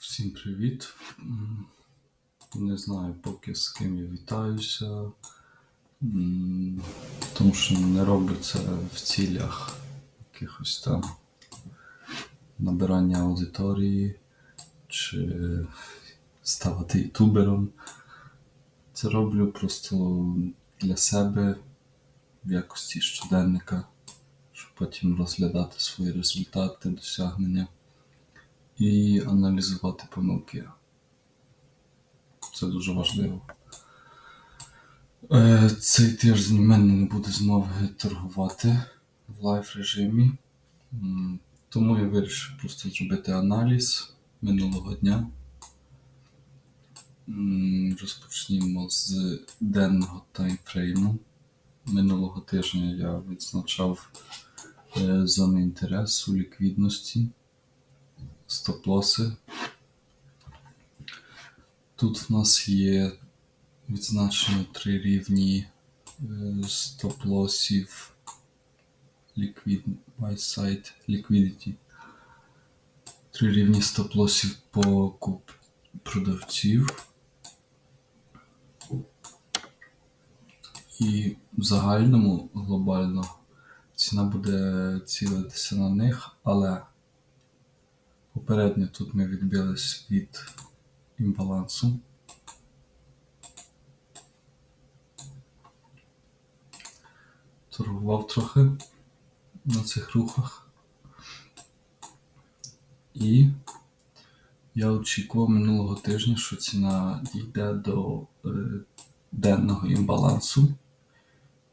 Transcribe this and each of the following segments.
Всім привіт. Не знаю поки з ким я вітаюся, тому що не це в цілях якихось там набирання аудиторії чи ставати ютубером. Це роблю просто для себе в якості щоденника, щоб потім розглядати свої результати, досягнення і аналізувати помилки. Це дуже важливо. Е, Цей тиждень в мене не буде змоги торгувати в лайф режимі. Тому я вирішив просто зробити аналіз минулого дня. Розпочнімо з денного таймфрейму. Минулого тижня я відзначав е, зони інтересу, ліквідності, стоп-лоси. Тут в нас є відзначено три рівні е, стоп-лосів liquid, buy side liquidity. Три рівні стоп-лосів по куп продавців. І в загальному глобально ціна буде цілитися на них, але попередньо тут ми відбились від імбалансу. Торгував трохи на цих рухах. І я очікував минулого тижня, що ціна дійде до е, денного імбалансу.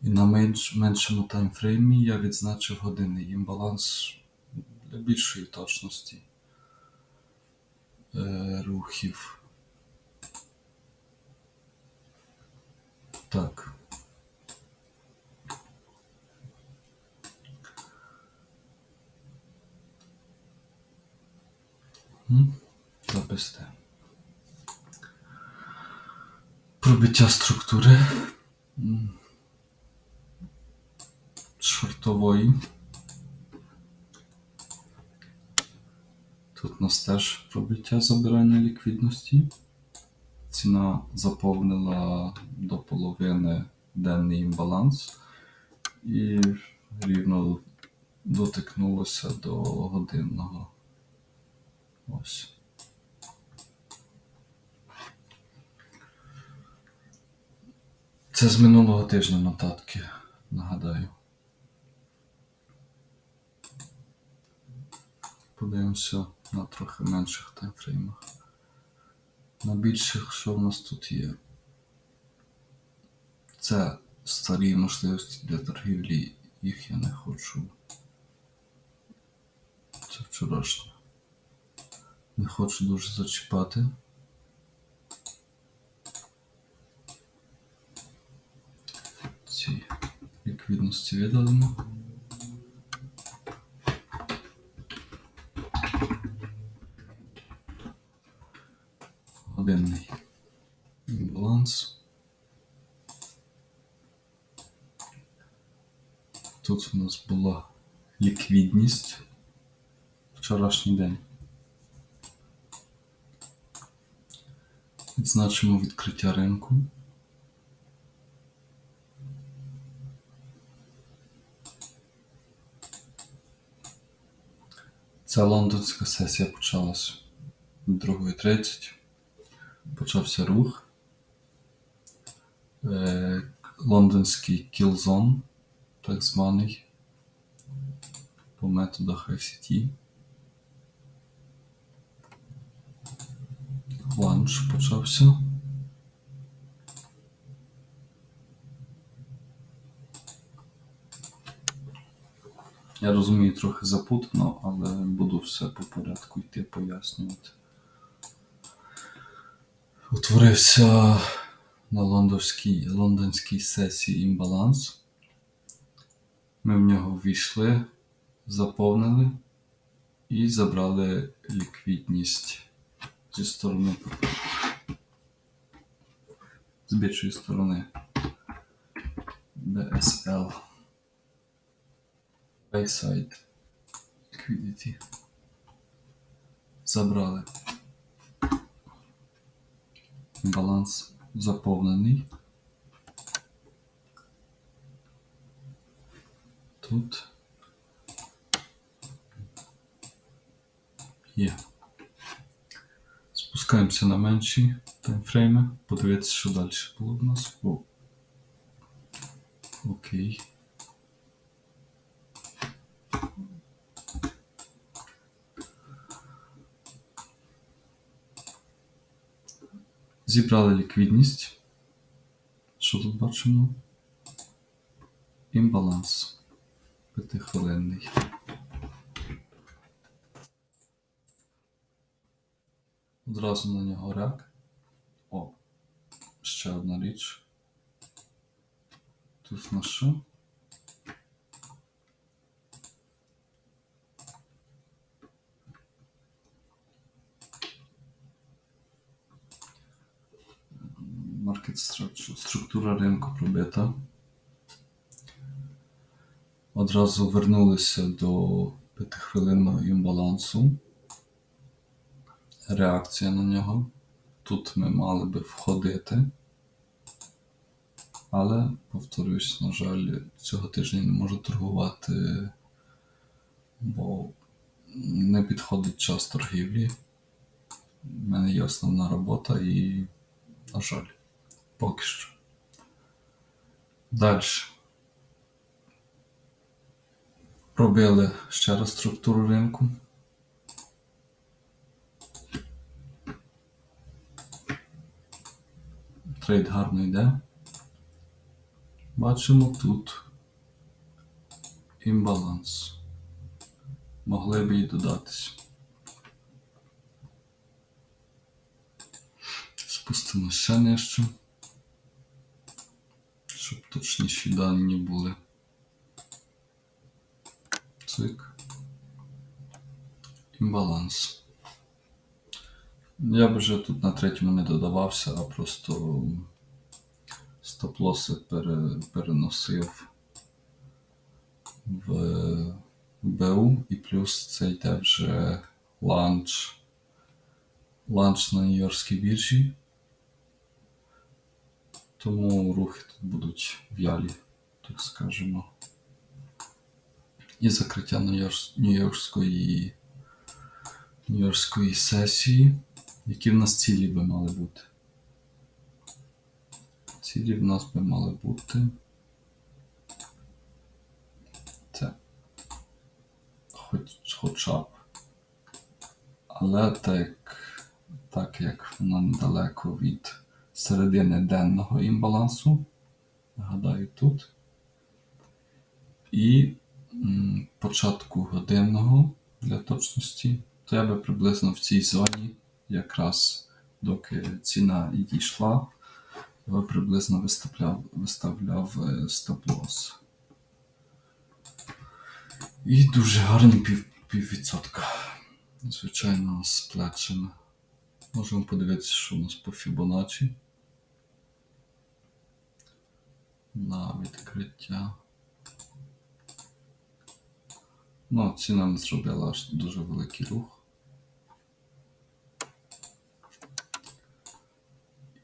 І на менш, меншому таймфреймі я відзначив годинний імбаланс для більшої точності рухів. Так. М, Записати. Пробиття структури м, Тут у нас теж пробиття забирання ліквідності. Ціна заповнила до половини денний імбаланс і рівно дотикнулося до годинного. Ось. Це з минулого тижня нотатки, нагадаю. Подивимося на трохи менших таймфреймах. На більших, що в нас тут є? Це старі можливості для торгівлі, їх я не хочу. Це вчорашнє. Не хочу дуже зачіпати. Ці ліквідності видалимо. Годинний баланс. Тут у нас була ліквідність вчорашній день. Відзначимо відкриття ринку. Ця лондонська сесія почалась в 2.30. Почався рух. Е, лондонський кілзон, так званий, по методах ICT. Ланч почався. Я розумію, трохи запутано, але буду все по порядку йти пояснювати. Утворився на лондонській, лондонській сесії імбаланс. Ми в нього ввійшли, заповнили і забрали ліквідність зі сторони з більшої сторони BSL Bayside Liquidity забрали. Баланс заповнений. Тут є. Спускаємося на менші таймфрейми. Подивитися, що далі було в нас. О. Окей. Зібрали ліквідність. Що тут бачимо? Імбаланс. П'ятихвилинний. Одразу на нього рак. О, ще одна річ. Тут на що? Market structure, структура ринку пробита. Одразу вернулися до п'ятихвилинного імбалансу. Реакція на нього. Тут ми мали би входити. Але, повторюсь, на жаль, цього тижня не можу торгувати, бо не підходить час торгівлі. У мене є основна робота і, на жаль, поки що. Далі. Пробили ще раз структуру ринку. Трейд гарно йде. Бачимо тут імбаланс. Могли б і додатись. Спустимо ще нижче, точніші дані були. Цик. Імбаланс. Я б вже тут на третьому не додавався, а просто стоп-лоси пере, переносив в БУ і плюс це йде вже ланч. Ланч на Нью-Йоркській біржі. Тому рухи тут будуть в'ялі, так скажемо. І закриття Нью-Йорк- Нью-Йоркської Нью-Йоркської сесії. Які в нас цілі би мали бути? Цілі в нас би мали бути. Це. Хоч, хоча б. Але так, так як вона недалеко від середини денного імбалансу, нагадаю тут. І початку годинного для точності, би приблизно в цій зоні, якраз доки ціна дійшла, я приблизно виставляв, виставляв е, стоп-лосс. І дуже гарні пів, піввідсотка. Звичайно, з плечами. Можемо подивитися, що у нас по Fibonacci. На відкриття. Ну, ціна не зробила аж дуже великий рух.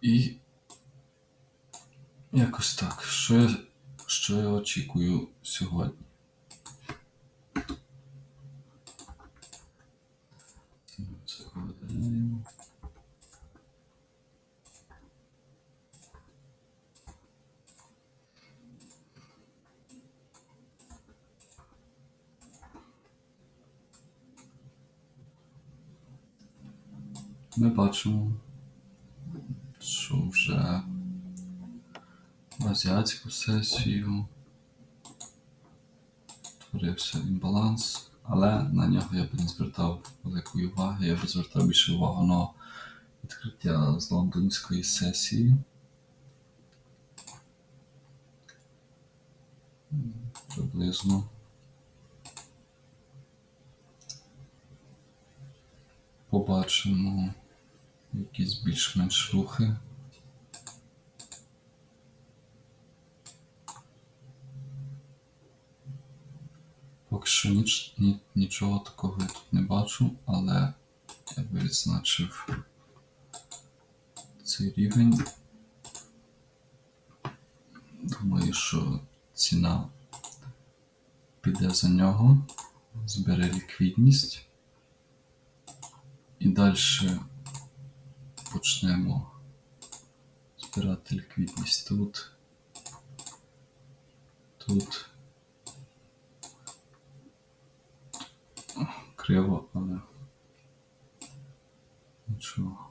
І якось так. Що я, що я очікую сьогодні? Це видаляємо. Ми бачимо, що вже в азіатську сесію творився імбаланс, але на нього я б не звертав великої уваги, я б звертав більше увагу на відкриття з лондонської сесії. Приблизно. Побачимо якісь більш-менш рухи. Поки що ніч, ні, нічого такого я тут не бачу, але я би відзначив цей рівень. Думаю, що ціна піде за нього, збере ліквідність. І далі почнемо збирати ліквідність тут. Тут. Криво, але нічого.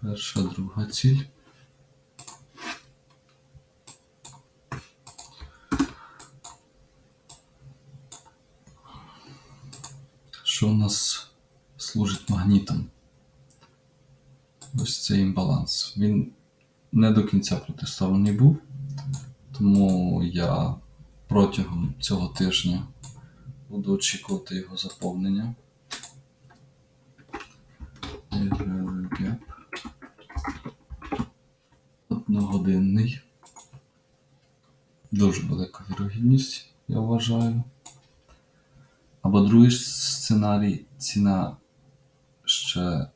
Перша, друга ціль. Що у нас служить магнітом? Ось цей імбаланс. Він не до кінця протиставлений був, тому я протягом цього тижня буду очікувати його заповнення. Одногодинний. Дуже велика вірогідність, я вважаю. Або другий сценарій ціна ще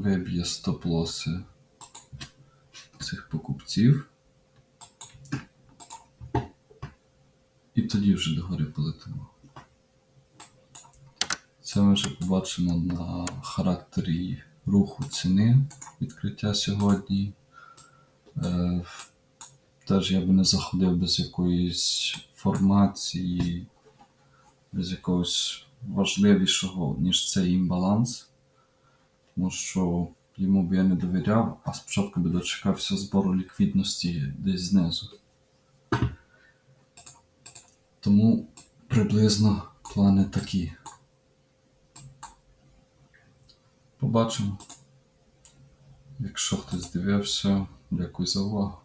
виб'є стоп-лоси цих покупців. І тоді вже догори полетимо. Це ми вже побачимо на характері руху ціни відкриття сьогодні. Е, Теж я би не заходив без якоїсь формації, без якогось важливішого, ніж цей імбаланс. Тому що йому б я не довіряв, а спочатку би дочекався збору ліквідності десь знизу. Тому приблизно плани такі. Побачимо. Якщо хтось дивився, дякую за увагу.